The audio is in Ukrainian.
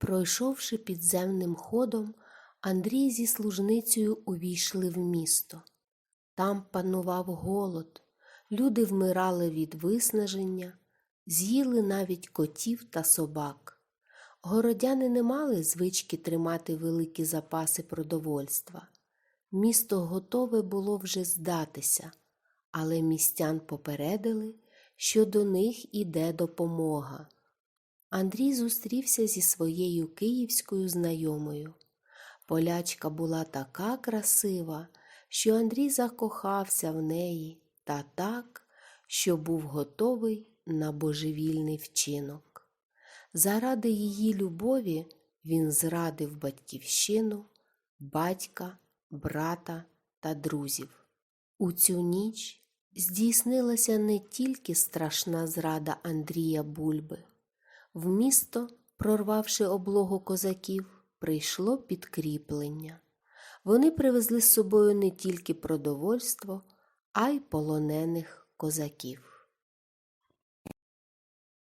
Пройшовши підземним ходом, Андрій зі служницею увійшли в місто. Там панував голод, люди вмирали від виснаження, з'їли навіть котів та собак. Городяни не мали звички тримати великі запаси продовольства. Місто готове було вже здатися, але містян попередили, що до них іде допомога. Андрій зустрівся зі своєю київською знайомою. Полячка була така красива, що Андрій закохався в неї та так, що був готовий на божевільний вчинок. Заради її любові він зрадив батьківщину, батька, брата та друзів. У цю ніч здійснилася не тільки страшна зрада Андрія Бульби. В місто, прорвавши облогу козаків, прийшло підкріплення. Вони привезли з собою не тільки продовольство, а й полонених козаків.